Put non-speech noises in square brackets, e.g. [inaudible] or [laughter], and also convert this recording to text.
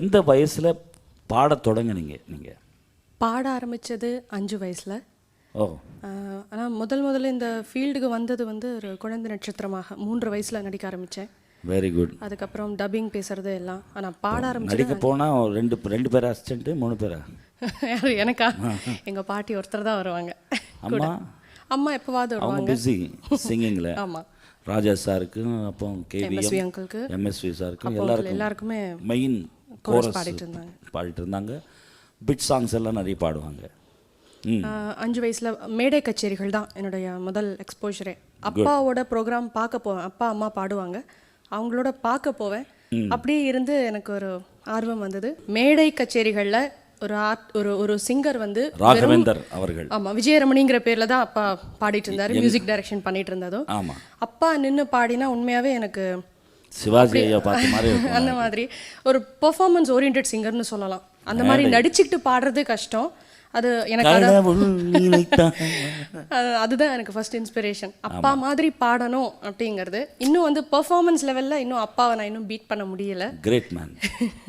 எந்த வயசில் பாடத் தொடங்குனீங்க நீங்கள் பாட ஆரம்பித்தது அஞ்சு வயசில். ஓ. ஆனால் முதல் முதல்ல இந்த ஃபீல்டுக்கு வந்தது வந்து ஒரு குழந்தை நட்சத்திரமாக மூன்று வயசில் நடிக்க ஆரம்பித்தேன் வெரி குட் அதுக்கப்புறம் டப்பிங் பேசுறது எல்லாம். ஆனால் பாட ஆரம்பிச்சது நடிக்க போனால் ரெண்டு ரெண்டு பேர் அசிஸ்டண்ட்டு மூணு பேரா? [laughs] யாரு எனக்கா? எங்கள் பாட்டி ஒருத்தர் தான் வருவாங்க. அம்மா? அம்மா எப்போவாது அவங்க வருவாங்க. பிஸி சிங்கிங்கில் ஆமாம் ராஜா சாருக்கும் அப்போ எம்எஸ்வி கேவிஎம் அங்கிளுக்கு எம்எஸ்வி சாருக்கும் எல்லாருக்கும் எல்லாருக்குமே மெயின் கோரஸ் பாடிட்டு இருந்தாங்க. பாடிட்டு இருந்தாங்க பிட் சாங்ஸ் எல்லாம் நிறைய பாடுவாங்க. அஞ்சு வயசில் மேடை கச்சேரிகள் தான் என்னுடைய முதல் எக்ஸ்போஷரே அப்பாவோட ப்ரோக்ராம் பார்க்க போவேன் அப்பா அம்மா பாடுவாங்க. அவங்களோட பார்க்க போவேன். அப்படியே இருந்து எனக்கு ஒரு ஆர்வம் வந்தது. மேடை கச்சேரிகளில் ஒரு ஆர்ட் ஒரு ஒரு சிங்கர் வந்து ராகவேந்தர் அவர்கள். ஆமாம் விஜயரமணிங்கிற பேரில் தான் அப்பா பாடிட்டு இருந்தாரு மியூசிக் டைரக்ஷன் பண்ணிட்டு இருந்ததும் அப்பா நின்று பாடினா உண்மையாகவே எனக்கு சிவாஜி ஐயா பார்த்த மாதிரி அந்த மாதிரி. ஒரு பெர்ஃபார்மன்ஸ் ஓரியன்ட் சிங்கர்னு சொல்லலாம். அந்த மாதிரி நடிச்சுக்கிட்டு பாடுறது கஷ்டம். அது எனக்கு [laughs] அதுதான் எனக்கு ஃபர்ஸ்ட் இன்ஸ்பிரேஷன் அப்பா மாதிரி பாடணும் அப்படிங்கிறது. இன்னும் வந்து பெர்ஃபார்மன்ஸ் லெவலில் இன்னும் அப்பாவை நான் இன்னும் பீட் பண்ண முடியல. Great man [laughs]